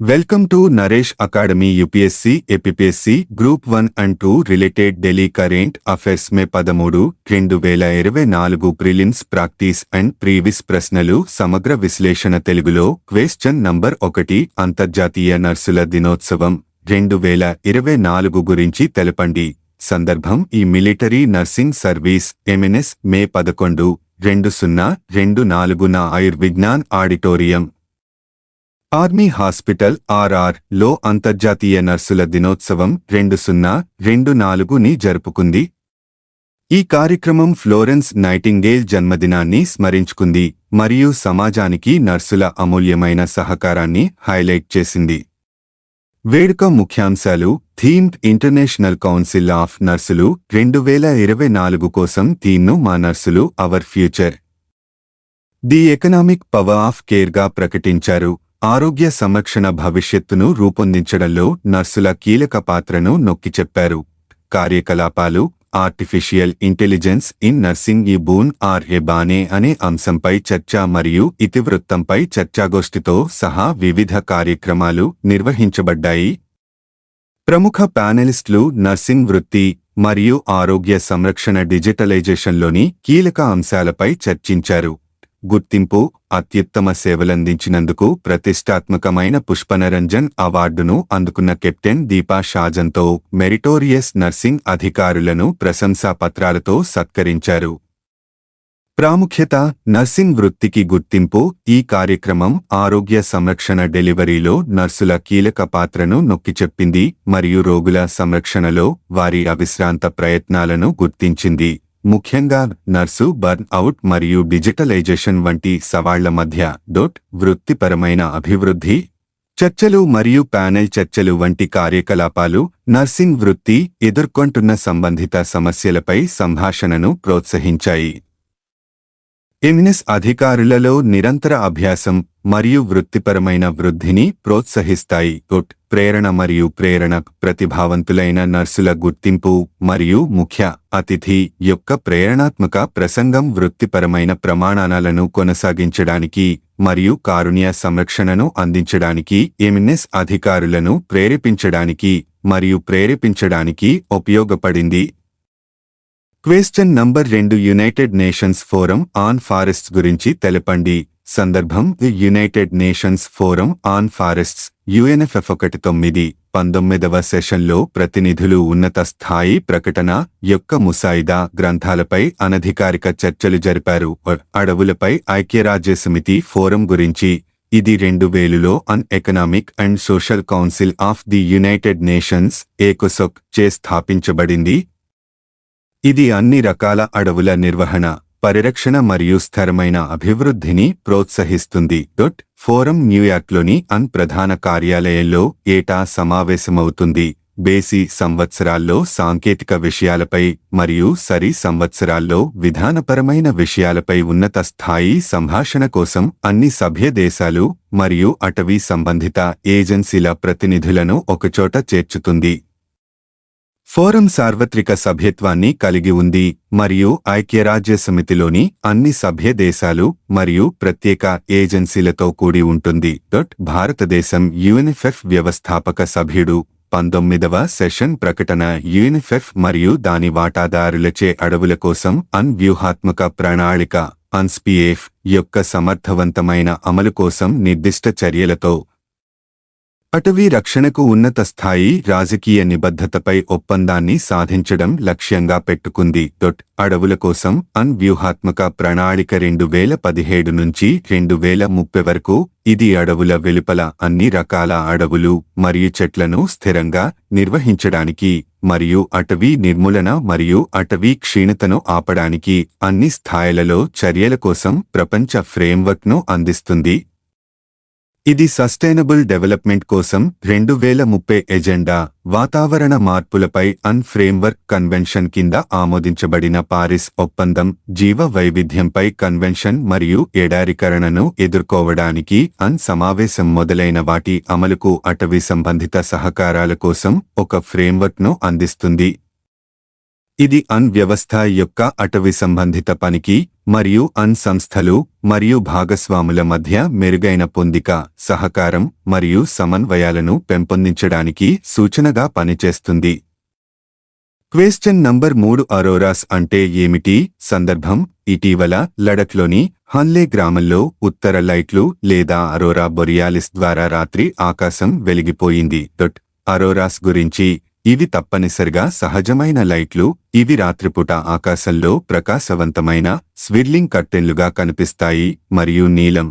Welcome to Naresh academy UPSC APSC group one and two related Delhi current affairs May పదమూడు రెండు వేల ఇరవై నాలుగు ప్రిలిమ్స్ ప్రాక్టీస్ అండ్ ప్రీవిస్ ప్రశ్నలు సమగ్ర విశ్లేషణ తెలుగులో క్వశ్చన్ నంబర్ ఒకటి అంతర్జాతీయ నర్సుల దినోత్సవం రెండు వేల ఇరవై నాలుగు గురించి తెలపండి. సందర్భం ఈ military nursing service MNS May పదకొండు రెండు సున్నా రెండు నాలుగున ఆయుర్విజ్ఞాన్ ఆడిటోరియం. ఆర్మీ హాస్పిటల్ ఆర్ఆర్లో అంతర్జాతీయ నర్సుల దినోత్సవం రెండు సున్నా రెండు నాలుగుని జరుపుకుంది. ఈ కార్యక్రమం ఫ్లోరెన్స్ నైటింగేల్ జన్మదినాన్ని స్మరించుకుంది మరియు సమాజానికి నర్సుల అమూల్యమైన సహకారాన్ని హైలైట్ చేసింది. వేడుక ముఖ్యాంశాలు థీమ్డ్ ఇంటర్నేషనల్ కౌన్సిల్ ఆఫ్ నర్సులు రెండు వేల ఇరవై నాలుగు కోసం థీమ్ను మా నర్సులు our future. The economic power of కేర్గా ప్రకటించారు. ఆరోగ్య సంరక్షణ భవిష్యత్తును రూపొందించడంలో నర్సుల కీలక పాత్రను నొక్కి చెప్పారు. కార్యకలాపాలు ఆర్టిఫిషియల్ ఇంటెలిజెన్స్ ఇన్ నర్సింగ్ ఈ బూన్ ఆర్ ఏ బానే అనే అంశంపై చర్చ మరియు ఇతివృత్తంపై చర్చాగోష్ఠితో సహా వివిధ కార్యక్రమాలు నిర్వహించబడ్డాయి. ప్రముఖ ప్యానెలిస్టులు నర్సింగ్ వృత్తి మరియు ఆరోగ్య సంరక్షణ డిజిటలైజేషన్లోని కీలక అంశాలపై చర్చించారు. గుర్తింపు అత్యుత్తమ సేవలందించినందుకు ప్రతిష్టాత్మకమైన పుష్పనరంజన్ అవార్డును అందుకున్న కెప్టెన్ దీపా షాజన్తో మెరిటోరియస్ నర్సింగ్ అధికారులను ప్రశంసా పత్రాలతో సత్కరించారు. ప్రాముఖ్యత నర్సింగ్ వృత్తికి గుర్తింపు ఈ కార్యక్రమం ఆరోగ్య సంరక్షణ డెలివరీలో నర్సుల కీలక పాత్రను నొక్కిచెప్పింది మరియు రోగుల సంరక్షణలో వారి అవిశ్రాంత ప్రయత్నాలను గుర్తించింది. ముఖ్యంగా నర్సు బర్న్ అవుట్ మరియు డిజిటలైజేషన్ వంటి సవాళ్ళ మధ్య డోట్ వృత్తిపరమైన అభివృద్ధి చర్చలు మరియు ప్యానెల్ చర్చలు వంటి కార్యకలాపాలు నర్సింగ్ వృత్తి ఎదుర్కొంటున్న సంబంధిత సమస్యలపై సంభాషణను ప్రోత్సహించాయి. ఎమినెస్ అధికారులలో నిరంతర అభ్యాసం మరియు వృత్తిపరమైన వృద్ధిని ప్రోత్సహిస్తాయి. గుట్ ప్రేరణ మరియు ప్రేరణ ప్రతిభావంతులైన నర్సుల గుర్తింపు మరియు ముఖ్య అతిథి యొక్క ప్రేరణాత్మక ప్రసంగం వృత్తిపరమైన ప్రమాణాలను కొనసాగించడానికి మరియు కారుణ్య సంరక్షణను అందించడానికి ఎమినెస్ అధికారులను ప్రేరేపించడానికి మరియు ప్రేరేపించడానికి ఉపయోగపడింది. క్వేశ్చన్ నంబర్ రెండు United Nations forum on forests గురించి తెలపండి. సందర్భం United Nations forum on forests UNFF ఒకటి తొమ్మిది పంతొమ్మిదవ సెషన్లో ప్రతినిధులు ఉన్నత స్థాయి ప్రకటన యొక్క ముసాయిదా గ్రంథాలపై అనధికారిక చర్చలు జరిపారు. అడవులపై ఐక్యరాజ్యసమితి ఫోరం గురించి ఇది రెండు వేలులో UN economic and social council of the United Nations ఏకోసొక్ చే స్థాపించబడింది ఇది అన్ని రకాల అడవుల నిర్వహణ. పరిరక్షణ మరియు స్థిరమైన అభివృద్ధిని ప్రోత్సహిస్తుంది. డొట్ ఫోరం న్యూయార్క్లోని అన్ ప్రధాన కార్యాలయంలో ఏటా సమావేశమవుతుంది. బేసి సంవత్సరాల్లో సాంకేతిక విషయాలపై మరియు సరి సంవత్సరాల్లో విధానపరమైన విషయాలపై ఉన్నత స్థాయి సంభాషణ కోసం అన్ని సభ్య దేశాలు మరియు అటవీ సంబంధిత ఏజెన్సీల ప్రతినిధులను ఒకచోట చేర్చుతుంది. ఫోరం సార్వత్రిక సభ్యత్వాన్ని కలిగి ఉంది మరియు ఐక్యరాజ్య సమితిలోని అన్ని సభ్య దేశాలు మరియు ప్రత్యేక ఏజెన్సీలతో కూడి ఉంటుంది. డొట్ భారతదేశం యుఎన్ఎఫ్ఎఫ్ వ్యవస్థాపక సభ్యుడు. పంతొమ్మిదవ సెషన్ ప్రకటన యుఎన్ఎఫ్ఎఫ్ మరియు దాని వాటాదారులచే అడవుల కోసం అన్ వ్యూహాత్మక ప్రణాళిక అన్స్పిఎఫ్ యొక్క సమర్థవంతమైన అమలు కోసం నిర్దిష్ట చర్యలతో అటవీ రక్షణకు ఉన్నత స్థాయి రాజకీయ నిబద్ధతపై ఒప్పందాన్ని సాధించడం లక్ష్యంగా పెట్టుకుంది. డొట్ అడవుల కోసం అన్ వ్యూహాత్మక ప్రణాళిక రెండు వేల పదిహేడు నుంచి రెండు వేల ముప్పై వరకు ఇది అడవుల వెలుపల అన్ని రకాల అడవులు మరియు చెట్లను స్థిరంగా నిర్వహించడానికి మరియు అటవీ నిర్మూలన మరియు అటవీ క్షీణతను ఆపడానికి అన్ని స్థాయిలలో చర్యల కోసం ప్రపంచ ఫ్రేమ్వర్క్ను అందిస్తుంది. ఇది సస్టైనబుల్ డెవలప్మెంట్ కోసం రెండు వేల ముప్పై ఎజెండా వాతావరణ మార్పులపై అన్ ఫ్రేమ్వర్క్ కన్వెన్షన్ కింద ఆమోదించబడిన పారిస్ ఒప్పందం జీవ వైవిధ్యంపై కన్వెన్షన్ మరియు ఎడారికరణను ఎదుర్కోవడానికి అన్ సమావేశం మొదలైన వాటి అమలుకు అటవీ సంబంధిత సహకారాల కోసం ఒక ఫ్రేమ్వర్క్ను అందిస్తుంది. ఇది అన్ వ్యవస్థ యొక్క అటవీ సంబంధిత పనికి మరియు అన్ సంస్థలు మరియు భాగస్వాముల మధ్య మెరుగైన పొందిక సహకారం మరియు సమన్వయాలను పెంపొందించడానికి సూచనగా పనిచేస్తుంది. క్వేశ్చన్ నంబర్ మూడు అరోరాస్ అంటే ఏమిటి? సందర్భం ఇటీవల లడఖ్లోని హన్లే గ్రామంలో ఉత్తర లైట్లు లేదా అరోరా బొరియాలిస్ ద్వారా రాత్రి ఆకాశం వెలిగిపోయింది. డొట్ అరోరాస్ గురించి ఇవి తప్పనిసరిగా సహజమైన లైట్లు. ఇవి రాత్రిపూట ఆకాశంలో ప్రకాశవంతమైన స్విర్లింగ్ కట్టెన్లుగా కనిపిస్తాయి. మరియు నీలం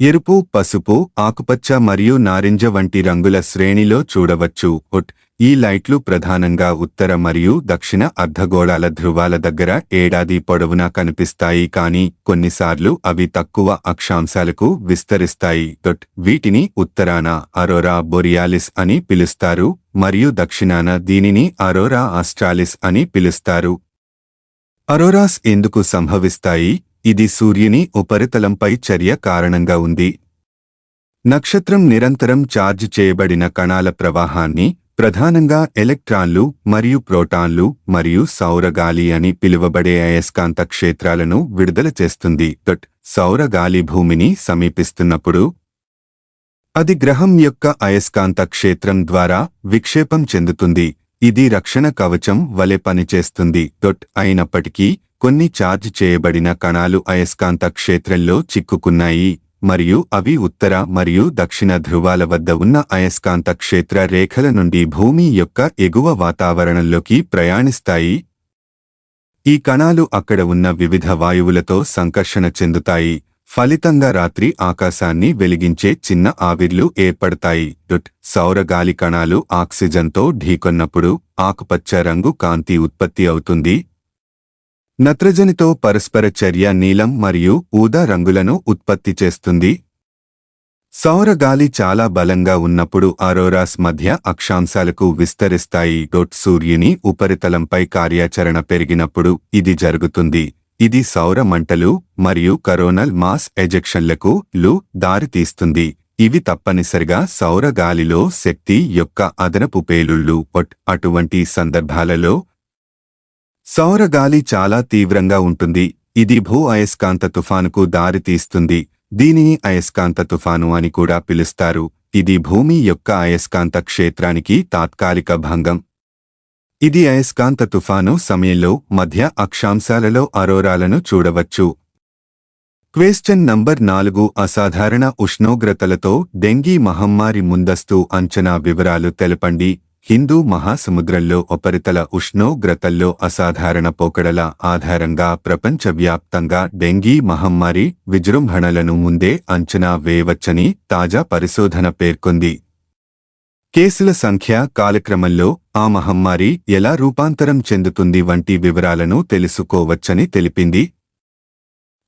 ఎరుపు పసుపు ఆకుపచ్చ మరియు నారింజ వంటి రంగుల శ్రేణిలో చూడవచ్చు. ఒట్ ఈ లైట్లు ప్రధానంగా ఉత్తర మరియు దక్షిణ అర్ధగోళాల ధృవాల దగ్గర ఏడాది పొడవునా కనిపిస్తాయి కానీ కొన్నిసార్లు అవి తక్కువ అక్షాంశాలకు విస్తరిస్తాయి. డొట్ వీటిని ఉత్తరాన అరోరా బొరియాలిస్ అని పిలుస్తారు మరియు దక్షిణాన దీనిని అరోరా ఆస్ట్రాలిస్ అని పిలుస్తారు. అరోరాస్ ఎందుకు సంభవిస్తాయి? ఇది సూర్యుని ఉపరితలంపై చర్య కారణంగా ఉంది. నక్షత్రం నిరంతరం ఛార్జ్ చేయబడిన కణాల ప్రవాహాన్ని ప్రధానంగా ఎలక్ట్రాన్లు మరియు ప్రోటాన్లు మరియు సౌరగాలి అని పిలువబడే అయస్కాంత క్షేత్రాలను విడుదల చేస్తుంది. దట్ సౌరగాలి భూమిని సమీపిస్తున్నప్పుడు అది గ్రహం యొక్క అయస్కాంత క్షేత్రం ద్వారా విక్షేపం చెందుతుంది. ఇది రక్షణ కవచం వలె పనిచేస్తుంది. దొట్ అయినప్పటికీ కొన్ని ఛార్జ్ చేయబడిన కణాలు అయస్కాంత క్షేత్రంలో చిక్కుకున్నాయి మరియు అవి ఉత్తర మరియు దక్షిణ ధృవాల వద్ద ఉన్న అయస్కాంత క్షేత్ర రేఖల నుండి భూమి యొక్క ఎగువ వాతావరణంలోకి ప్రయాణిస్తాయి. ఈ కణాలు అక్కడ ఉన్న వివిధ వాయువులతో సంకర్షణ చెందుతాయి. ఫలితంగా రాత్రి ఆకాశాన్ని వెలిగించే చిన్న ఆవిర్లు ఏర్పడతాయి. డుట్ సౌరగాలి కణాలు ఆక్సిజన్తో ఢీకొన్నప్పుడు ఆకుపచ్చ రంగు కాంతి ఉత్పత్తి అవుతుంది. నత్రజనితో పరస్పర చర్య నీలం మరియు ఊదా రంగులను ఉత్పత్తి చేస్తుంది. సౌర గాలి చాలా బలంగా ఉన్నప్పుడు అరోరాస్ మధ్య అక్షాంశాలకు విస్తరిస్తాయి. డొట్ సూర్యుని ఉపరితలంపై కార్యాచరణ పెరిగినప్పుడు ఇది జరుగుతుంది. ఇది సౌర మంటలు మరియు కరోనల్ మాస్ ఎజెక్షన్లకు లు దారితీస్తుంది. ఇవి తప్పనిసరిగా సౌర గాలిలో శక్తి యొక్క అదనపు పేలుళ్ళు. అటువంటి సందర్భాలలో సౌర గాలి చాలా తీవ్రంగా ఉంటుంది. ఇది భూ అయస్కాంత తుఫానుకు దారితీస్తుంది దీనిని అయస్కాంత తుఫాను అని కూడా పిలుస్తారు. ఇది భూమి యొక్క అయస్కాంత క్షేత్రానికి తాత్కాలిక భంగం. ఇది అయస్కాంత తుఫాను సమయంలో మధ్య అక్షాంశాలలో అరోరాలను చూడవచ్చు. క్వేశ్చన్ నంబర్ నాలుగు. అసాధారణ ఉష్ణోగ్రతలతో డెంగీ మహమ్మారి ముందస్తు అంచనా వివరాలు తెలపండి. హిందూ మహాసముద్రంలో ఉపరితల ఉష్ణోగ్రతల్లో అసాధారణ పోకడల ఆధారంగా ప్రపంచవ్యాప్తంగా డెంగీ మహమ్మారి విజృంభణలను ముందే అంచనా వేయవచ్చని తాజా పరిశోధన పేర్కొంది. కేసుల సంఖ్య కాలక్రమంలో ఆ మహమ్మారి ఎలా రూపాంతరం చెందుతుంది వంటి వివరాలను తెలుసుకోవచ్చని తెలిపింది.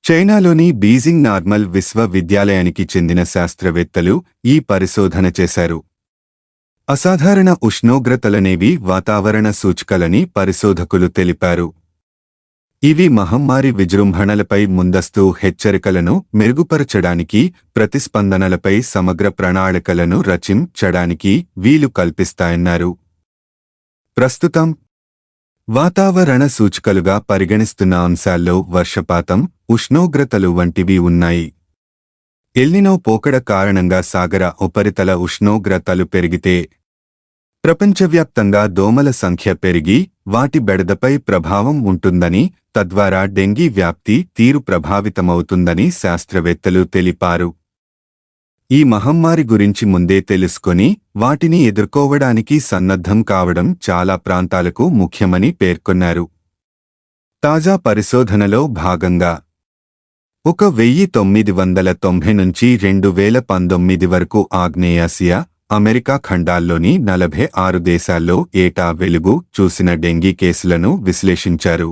చైనాలోని బీజింగ్ నార్మల్ విశ్వవిద్యాలయానికి చెందిన శాస్త్రవేత్తలు ఈ పరిశోధన చేశారు. అసాధారణ ఉష్ణోగ్రతలనేవి వాతావరణ సూచికలని పరిశోధకులు తెలిపారు. ఇవి మహమ్మారి విజృంభణలపై ముందస్తు హెచ్చరికలను మెరుగుపరచడానికి ప్రతిస్పందనలపై సమగ్ర ప్రణాళికలను రచించడానికి వీలు కల్పిస్తాయన్నారు. ప్రస్తుతం వాతావరణ సూచికలుగా పరిగణిస్తున్న అంశాల్లో వర్షపాతం ఉష్ణోగ్రతలు వంటివి ఉన్నాయి. ఎల్నినో పోకడ కారణంగా సాగర ఉపరితల ఉష్ణోగ్రతలు పెరిగితే ప్రపంచవ్యాప్తంగా దోమల సంఖ్య పెరిగి వాటి బెడదపై ప్రభావం ఉంటుందని తద్వారా డెంగీ వ్యాప్తి తీరు ప్రభావితమవుతుందని శాస్త్రవేత్తలు తెలిపారు. ఈ మహమ్మారి గురించి ముందే తెలుసుకొని వాటిని ఎదుర్కోవడానికి సన్నద్ధం కావడం చాలా ప్రాంతాలకు ముఖ్యమని పేర్కొన్నారు. తాజా పరిశోధనలో భాగంగా ఒక వెయ్యి తొమ్మిది వందల తొంభై నుంచి రెండు వేల పంతొమ్మిది వరకు ఆగ్నేయాసియా అమెరికా ఖండాల్లోని నలభై ఆరు దేశాల్లో ఏటా వెలుగు చూసిన డెంగీ కేసులను విశ్లేషించారు.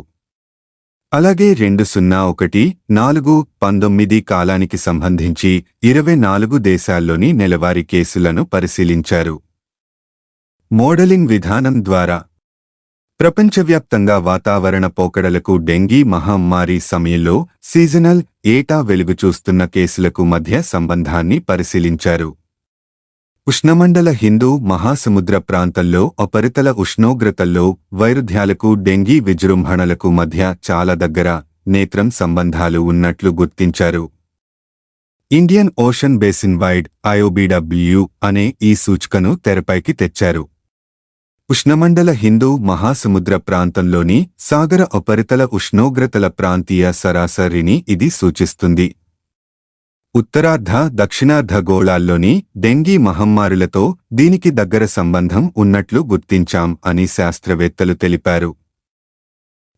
అలాగే రెండు సున్నా ఒకటి నాలుగు పంతొమ్మిది కాలానికి సంబంధించి ఇరవై నాలుగు దేశాల్లోని నెలవారీ కేసులను పరిశీలించారు. మోడలింగ్ విధానం ద్వారా ప్రపంచవ్యాప్తంగా వాతావరణ పోకడలకు డెంగీ మహమ్మారి సమయంలో సీజనల్ ఏటా వెలుగు చూస్తున్న కేసులకు మధ్య సంబంధాన్ని పరిశీలించారు. ఉష్ణమండల హిందూ మహాసముద్ర ప్రాంతంలో ఉపరితల ఉష్ణోగ్రతల్లో వైరుధ్యాలకు డెంగీ విజృంభణలకు మధ్య చాలా దగ్గర నేత్రం సంబంధాలు ఉన్నట్లు గుర్తించారు. Indian Ocean basin wide IOBW అనే ఈ సూచికను తెరపైకి తెచ్చారు. ఉష్ణమండల హిందూ మహాసముద్ర ప్రాంతంలోని సాగర ఉపరితల ఉష్ణోగ్రతల ప్రాంతీయ సరాసరిని ఇది సూచిస్తుంది. ఉత్తరార్ధ దక్షిణార్ధ గోళాల్లోని డెంగీ మహమ్మారులతో దీనికి దగ్గర సంబంధం ఉన్నట్లు గుర్తించాం అని శాస్త్రవేత్తలు తెలిపారు.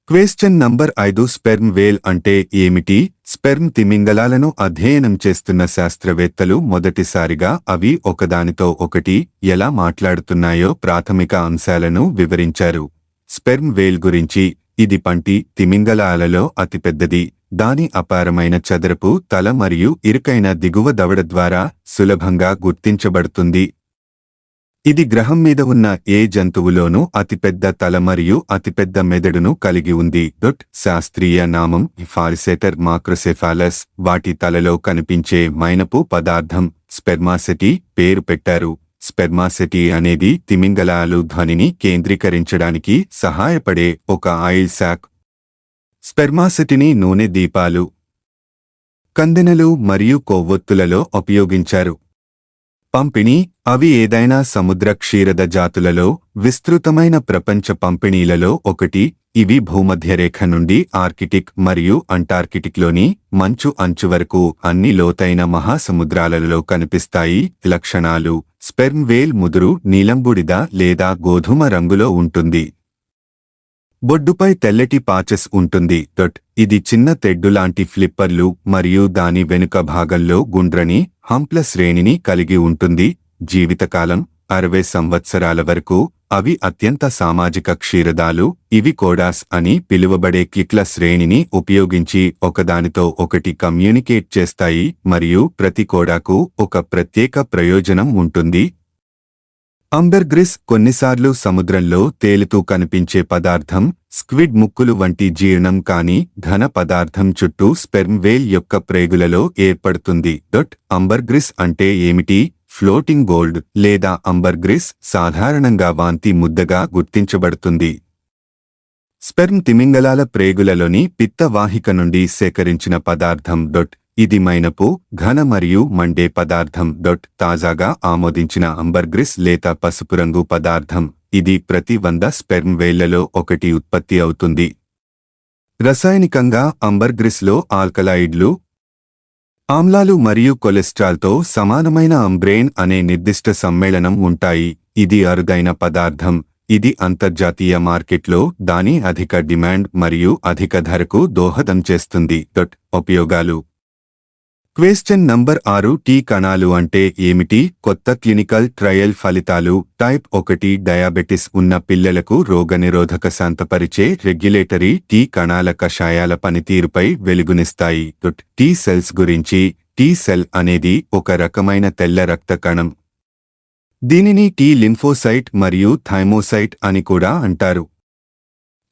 క్వేశ్చన్ నంబర్ ఐదు స్పెర్మ్ వేల్ అంటే ఏమిటి? స్పెర్మ్ తిమింగలాలను అధ్యయనం చేస్తున్న శాస్త్రవేత్తలు మొదటిసారిగా అవి ఒకదానితో ఒకటి ఎలా మాట్లాడుతున్నాయో ప్రాథమిక అంశాలను వివరించారు. స్పెర్మ్ వేల్ గురించి ఇది పంటి తిమింగలాలలో అతిపెద్దది దాని అపారమైన చదరపు తల మరియు ఇరుకైన దిగువ దవడ ద్వారా సులభంగా గుర్తించబడుతుంది. ఇది గ్రహం మీద ఉన్న ఏ జంతువులోనూ అతిపెద్ద తల మరియు అతిపెద్ద మెదడును కలిగి ఉంది. డొట్ శాస్త్రీయ నామం ఫారిసేటర్ మాక్రోసెఫాలస్ వాటి తలలో కనిపించే మైనపు పదార్థం స్పెర్మాసెటీ పేరు పెట్టారు. స్పెర్మాసెటీ అనేది తిమింగలాలు ధ్వనిని కేంద్రీకరించడానికి సహాయపడే ఒక ఆయిల్ శాక్. స్పెర్మాసెటిని నూనె దీపాలు కందెనలు మరియు కొవ్వొత్తులలో ఉపయోగించారు. పంపిణీ అవి ఏదైనా సముద్ర క్షీరద జాతులలో విస్తృతమైన ప్రపంచ పంపిణీలలో ఒకటి ఇవి భూమధ్యరేఖ నుండి ఆర్కిటిక్ మరియు అంటార్కిటిక్లోని మంచు అంచు వరకు అన్ని లోతైన మహాసముద్రాలలో కనిపిస్తాయి. లక్షణాలు స్పెర్మ్ వేల్ ముదురు నీలంబుడిద లేదా గోధుమ రంగులో ఉంటుంది. బొడ్డుపై తెల్లటి పాచెస్ ఉంటుంది. డొట్ ఇది చిన్న తెడ్డులాంటి ఫ్లిప్పర్లు మరియు దాని వెనుక భాగంలో గుండ్రని హంప్ల శ్రేణిని కలిగి ఉంటుంది. జీవితకాలం అరవై సంవత్సరాల వరకు అవి అత్యంత సామాజిక క్షీరదాలు ఇవి కోడాస్ అని పిలువబడే కిట్ల శ్రేణిని ఉపయోగించి ఒకదానితో ఒకటి కమ్యూనికేట్ చేస్తాయి మరియు ప్రతి కోడాకు ఒక ప్రత్యేక ప్రయోజనం ఉంటుంది. అంబర్గ్రిస్ కొన్నిసార్లు సముద్రంలో తేలుతూ కనిపించే పదార్థం స్క్విడ్ ముక్కులు వంటి జీర్ణం కాని ఘన పదార్థం చుట్టూ స్పెర్మ్ వేల్ యొక్క ప్రేగులలో ఏర్పడుతుంది. డొట్ అంబర్గ్రిస్ అంటే ఏమిటి? ఫ్లోటింగ్ గోల్డ్ లేదా అంబర్గ్రిస్ సాధారణంగా వాంతి ముద్దగా గుర్తించబడుతుంది. స్పెర్మ్ తిమింగలాల ప్రేగులలోని పిత్తవాహిక నుండి సేకరించిన పదార్థం డొట్ ఇది మైనపు ఘన మరియు మండే పదార్థం డొట్ తాజాగా ఆమోదించిన అంబర్గ్రిస్ లేత పసుపు రంగు పదార్థం. ఇది ప్రతి వంద స్పెర్మ్ వేళ్ళలో ఒకటి ఉత్పత్తి అవుతుంది. రసాయనికంగా అంబర్గ్రిస్లో ఆల్కలాయిడ్లు ఆమ్లాలు మరియు కొలెస్ట్రాల్తో సమానమైన అంబ్రేన్ అనే నిర్దిష్ట సమ్మేళనం ఉంటాయి. ఇది అరుదైన పదార్థం. ఇది అంతర్జాతీయ మార్కెట్లో దాని అధిక డిమాండ్ మరియు అధిక ధరకు దోహదం చేస్తుంది. డొట్ ఉపయోగాలు. క్వశ్చన్ నంబర్ ఆరు టీ కణాలు అంటే ఏమిటి? కొత్త క్లినికల్ ట్రయల్ ఫలితాలు. టైప్ ఒకటి డయాబెటిస్ ఉన్న పిల్లలకు రోగనిరోధక శాంతపరిచే రెగ్యులేటరీ టీ కణాల కషాయాల పనితీరుపై వెలుగునిస్తాయి. టీ సెల్స్ గురించి. టీ సెల్ అనేది ఒక రకమైన తెల్ల రక్త కణం. దీనిని టీ లింఫోసైట్ మరియు థైమోసైట్ అని కూడా అంటారు.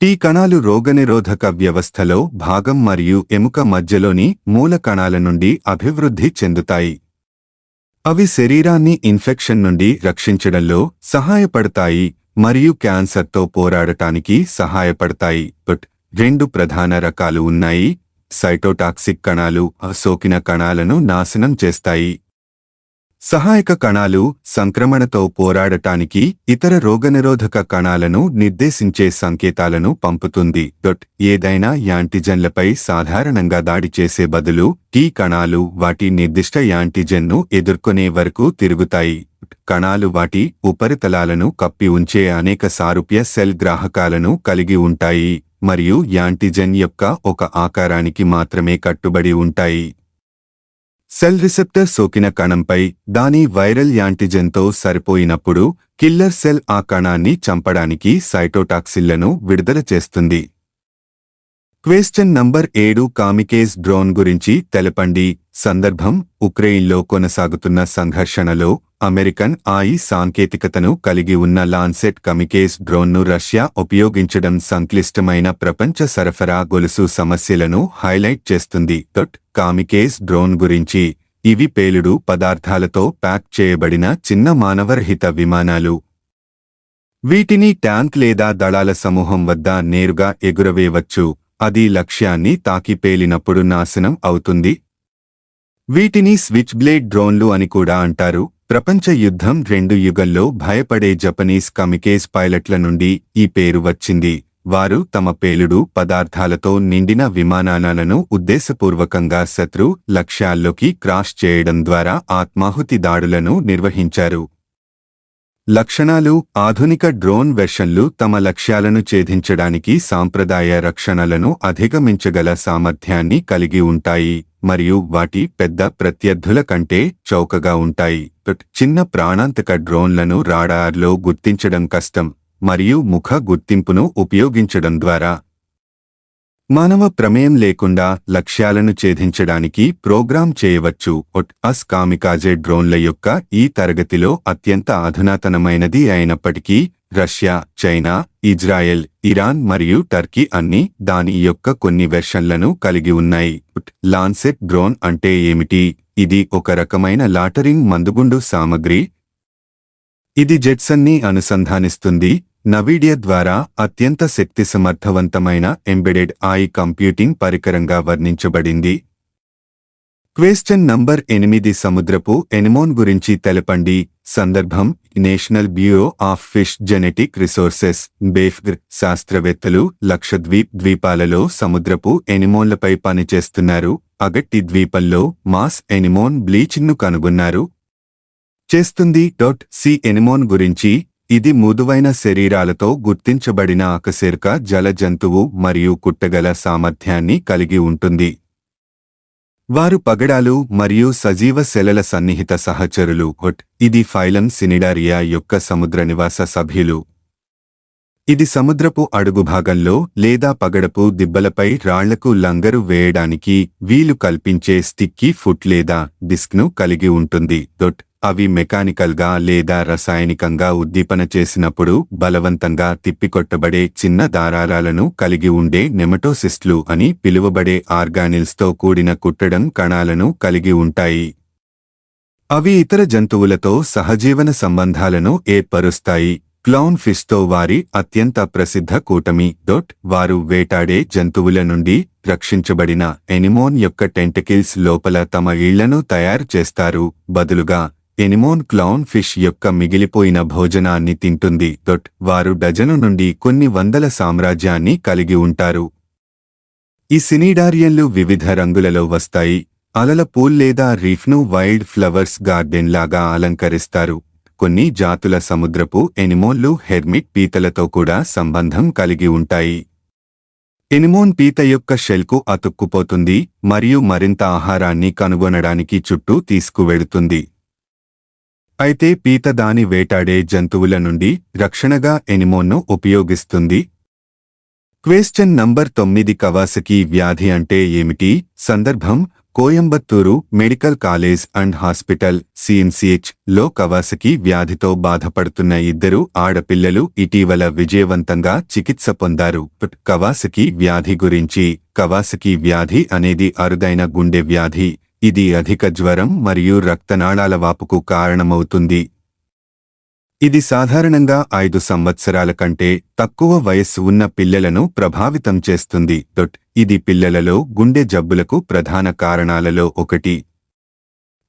ఈ కణాలు రోగనిరోధక వ్యవస్థలో భాగం మరియు ఎముక మధ్యలోని మూల కణాల నుండి అభివృద్ధి చెందుతాయి. అవి శరీరాన్ని ఇన్ఫెక్షన్ నుండి రక్షించడంలో సహాయపడతాయి మరియు క్యాన్సర్తో పోరాడటానికి సహాయపడతాయి. బట్ రెండు ప్రధాన రకాలు ఉన్నాయి. సైటోటాక్సిక్ కణాలు సోకిన కణాలను నాశనం చేస్తాయి. సహాయక కణాలు సంక్రమణతో పోరాడటానికి ఇతర రోగనిరోధక కణాలను నిర్దేశించే సంకేతాలను పంపుతుంది. డొట్ ఏదైనా యాంటిజెన్లపై సాధారణంగా దాడి చేసే బదులు టీ కణాలు వాటి నిర్దిష్ట యాంటిజెన్ను ఎదుర్కొనే వరకు తిరుగుతాయి. కణాలు వాటి ఉపరితలాలను కప్పి ఉంచే అనేక సారూప్య సెల్ గ్రాహకాలను కలిగి ఉంటాయి. మరియు యాంటిజెన్ యొక్క ఒక ఆకారానికి మాత్రమే కట్టుబడి ఉంటాయి. సెల్ రిసెప్టర్ సోకిన కణంపై దాని వైరల్ యాంటిజెన్తో సరిపోయినప్పుడు కిల్లర్ సెల్ ఆ కణాన్ని చంపడానికి సైటోటాక్సిన్లను విడుదల చేస్తుంది. క్వేశ్చన్ నంబర్ ఏడు కామికేజ్ డ్రోన్ గురించి తెలపండి. సందర్భం ఉక్రెయిన్లో కొనసాగుతున్న సంఘర్షణలో అమెరికన్ ఆయి సాంకేతికతను కలిగి ఉన్న లాన్సెట్ కమికేస్ డ్రోన్ను రష్యా ఉపయోగించడం సంక్లిష్టమైన ప్రపంచ సరఫరా గొలుసు సమస్యలను హైలైట్ చేస్తుంది. డొట్ కామికేస్ డ్రోన్ గురించి ఇవి పేలుడు పదార్థాలతో ప్యాక్ చేయబడిన చిన్న మానవరహిత విమానాలు. వీటిని ట్యాంక్ లేదా దళాల సమూహం వద్ద నేరుగా ఎగురవేయవచ్చు. అది లక్ష్యాన్ని తాకి పేలినప్పుడు నాశనం అవుతుంది. వీటిని స్విచ్ బ్లేడ్ డ్రోన్లు అని కూడా అంటారు. ప్రపంచ యుద్ధం రెండు యుగంలో భయపడే జపనీస్ కమికేజ్ పైలట్ల నుండి ఈ పేరు వచ్చింది. వారు తమ పేలుడు పదార్థాలతో నిండిన విమానాలను ఉద్దేశపూర్వకంగా శత్రు లక్ష్యాల్లోకి క్రాష్ చేయడం ద్వారా ఆత్మాహుతి దాడులను నిర్వహించారు. లక్షణాలు ఆధునిక డ్రోన్ వెర్షన్లు తమ లక్ష్యాలను ఛేదించడానికి సాంప్రదాయ రక్షణలను అధిగమించగల సామర్థ్యాన్ని కలిగి ఉంటాయి మరియు వాటి పెద్ద ప్రత్యర్థుల కంటే చౌకగా ఉంటాయి. చిన్న ప్రాణాంతక డ్రోన్లను రాడార్లో గుర్తించడం కష్టం మరియు ముఖ గుర్తింపును ఉపయోగించడం ద్వారా మానవ ప్రమేయం లేకుండా లక్ష్యాలను ఛేదించడానికి ప్రోగ్రామ్ చేయవచ్చు. ఒట్ అస్ కామికాజే డ్రోన్ల యొక్క ఈ తరగతిలో అత్యంత అధునాతనమైనది అయినప్పటికీ రష్యా చైనా ఇజ్రాయెల్ ఇరాన్ మరియు టర్కీ అన్ని దాని యొక్క కొన్ని వెర్షన్లను కలిగి ఉన్నాయి. లాన్సెట్ డ్రోన్ అంటే ఏమిటి? ఇది ఒక రకమైన లాటరింగ్ మందుగుండు సామగ్రి. ఇది జెట్సన్ని అనుసంధానిస్తుంది. నవీడియా ద్వారా అత్యంత శక్తి సమర్థవంతమైన ఎంబెడెడ్ ఐ కంప్యూటింగ్ పరికరంగా వర్ణించబడింది. క్వేశ్చన్ నంబర్ ఎనిమిది సముద్రపు ఎనిమోన్ గురించి తెలపండి. సందర్భం national bureau of fish genetic resources బేఫ్గ్ర్ శాస్త్రవేత్తలు లక్షద్వీప్ ద్వీపాలలో సముద్రపు ఎనిమోన్లపై పనిచేస్తున్నారు. అగట్టి ద్వీపంలో మాస్ ఎనిమోన్ బ్లీచింగ్ను కనుగొన్నారు. చేస్తుంది డాట్ సి ఎనిమోన్ గురించి ఇది మృదువైన శరీరాలతో గుర్తించబడిన అకశేర్క జల జంతువు మరియు కుట్టగల సామర్థ్యాన్ని కలిగి ఉంటుంది. వారు పగడాలు మరియు సజీవ శెలల సన్నిహిత సహచరులు హొట్ ఇది ఫైలం సినిడారియా యొక్క సముద్ర నివాస సభ్యులు. ఇది సముద్రపు అడుగు భాగంలో లేదా పగడపు దిబ్బలపై రాళ్ళకు లంగరు వేయడానికి వీలు కల్పించే స్టిక్కీ ఫుట్ లేదా డిస్క్ను కలిగి ఉంటుంది. దొట్ అవి మెకానికల్గా లేదా రసాయనికంగా ఉద్దీపన చేసినప్పుడు బలవంతంగా తిప్పికొట్టబడే చిన్న దారాలను కలిగి ఉండే నెమటోసిస్ట్లు అని పిలువబడే ఆర్గానిల్స్తో కూడిన కుట్టడం కణాలను కలిగి ఉంటాయి. అవి ఇతర జంతువులతో సహజీవన సంబంధాలను ఏర్పరుస్తాయి. క్లౌన్ ఫిష్తో వారి అత్యంత ప్రసిద్ధ కూటమి డొట్ వారు వేటాడే జంతువుల నుండి రక్షించబడిన ఎనిమోన్ యొక్క టెంటకిల్స్ లోపల తమ ఇళ్ళను తయారు చేస్తారు. బదులుగా ఎనిమోన్ క్లౌన్ ఫిష్ యొక్క మిగిలిపోయిన భోజనాన్ని తింటుంది. దొట్ వారు డజను నుండి కొన్ని వందల సామ్రాజ్యాన్ని కలిగి ఉంటారు. ఈ సినీడారియన్లు వివిధ రంగులలో వస్తాయి. అలల పూల్ లేదా రీఫ్ను వైల్డ్ ఫ్లవర్స్ గార్డెన్ లాగా అలంకరిస్తారు. కొన్ని జాతుల సముద్రపు ఎనిమోన్లు హెర్మిట్ పీతలతో కూడా సంబంధం కలిగి ఉంటాయి. ఎనిమోన్ పీత యొక్క షెల్కు అతుక్కుపోతుంది మరియు మరింత ఆహారాన్ని కనుగొనడానికి చుట్టూ తీసుకువెడుతుంది అయితే పీత దాని వేటాడే జంతువుల నుండి రక్షణగా ఎనిమోన్ను ఉపయోగిస్తుంది. క్వేశ్చన్ నంబర్ తొమ్మిది కవాసకి వ్యాధి అంటే ఏమిటి? సందర్భం Coimbatore medical college and hospital సిఎన్సిహెచ్లో Kawasaki వ్యాధితో బాధపడుతున్న ఇద్దరు ఆడపిల్లలు ఇటీవల విజయవంతంగా చికిత్స పొందారు. కవాసకి వ్యాధి గురించి కవాసకి వ్యాధి అనేది అరుదైన గుండె వ్యాధి. ఇది అధిక జ్వరం మరియు రక్తనాళాల వాపుకు కారణమవుతుంది. ఇది సాధారణంగా ఐదు సంవత్సరాల కంటే తక్కువ వయస్సు ఉన్న పిల్లలను ప్రభావితం చేస్తుంది. డొట్ ఇది పిల్లలలో గుండె జబ్బులకు ప్రధాన కారణాలలో ఒకటి.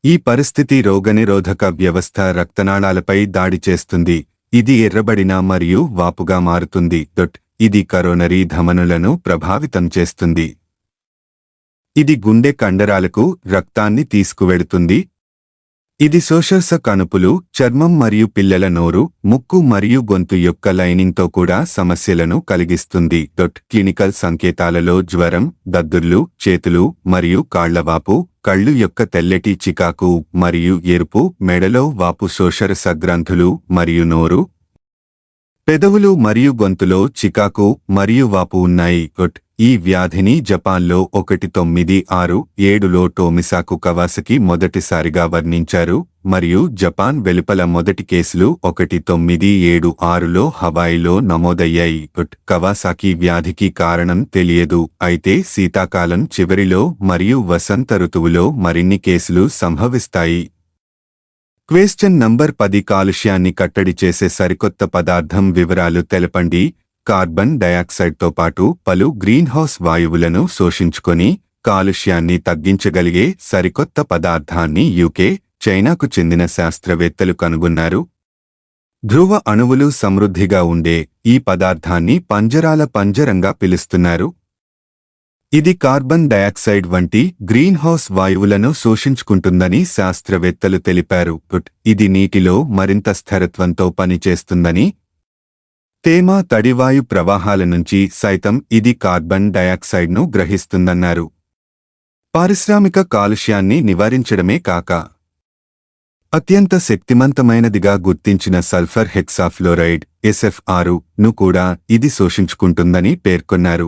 ఈ పరిస్థితి రోగనిరోధక వ్యవస్థ రక్తనాళాలపై దాడి చేస్తుంది. ఇది ఎర్రబడిన మరియు వాపుగా మారుతుంది. డొట్ ఇది కరోనరీ ధమనులను ప్రభావితం చేస్తుంది. ఇది గుండె కండరాలకు రక్తాన్ని తీసుకువెడుతుంది ఇది శోషస కణుపులు చర్మం మరియు పిల్లల నోరు ముక్కు మరియు గొంతు యొక్క లైనింగ్తో కూడా సమస్యలను కలిగిస్తుంది. డొట్ క్లినికల్ సంకేతాలలో జ్వరం దద్దుర్లు చేతులు మరియు కాళ్ళవాపు కళ్ళు యొక్క తెల్లటి చికాకు మరియు ఎరుపు మెడలో వాపు శోషరస గ్రంథులు మరియు నోరు పెదవులు మరియు గొంతులో చికాకు మరియు వాపు ఉన్నాయి. గుట్ ఈ వ్యాధిని జపాన్లో ఒకటి తొమ్మిది ఆరు ఏడులో టోమిసాకు కవాసకి మొదటిసారిగా వర్ణించారు మరియు జపాన్ వెలుపల మొదటి కేసులు ఒకటి తొమ్మిది ఏడు ఆరులో హవాయిలో నమోదయ్యాయి. గుట్ కవాసాకి వ్యాధికి కారణం తెలియదు అయితే శీతాకాలం చివరిలో మరియు వసంత ఋతువులో మరిన్ని కేసులు సంభవిస్తాయి. క్వేశ్చన్ నంబర్ పది కాలుష్యాన్ని కట్టడి చేసే సరికొత్త పదార్థం వివరాలు తెలపండి. కార్బన్ డయాక్సైడ్తో పాటు పలు గ్రీన్హౌస్ వాయువులను శోషించుకొని కాలుష్యాన్ని తగ్గించగలిగే సరికొత్త పదార్థాన్ని యూకే చైనాకు చెందిన శాస్త్రవేత్తలు కనుగొన్నారు. ధ్రువ అణువులు సమృద్ధిగా ఉండే ఈ పదార్థాన్ని పంజరాల పంజరంగా పిలుస్తున్నారు. ఇది కార్బన్ డయాక్సైడ్ వంటి గ్రీన్హౌస్ వాయువులను శోషించుకుంటుందని శాస్త్రవేత్తలు తెలిపారు. ఇది నీటిలో మరింత స్థిరత్వంతో పనిచేస్తుందని. తేమ తడివాయు ప్రవాహాల నుంచి సైతం ఇది కార్బన్ డయాక్సైడ్ను గ్రహిస్తుందన్నారు. పారిశ్రామిక కాలుష్యాన్ని నివారించడమే కాక. అత్యంత శక్తిమంతమైనదిగా గుర్తించిన సల్ఫర్ హెక్సాఫ్లోరైడ్ ఎస్ఎఫ్ఆరు ను కూడా ఇది శోషించుకుంటుందని పేర్కొన్నారు.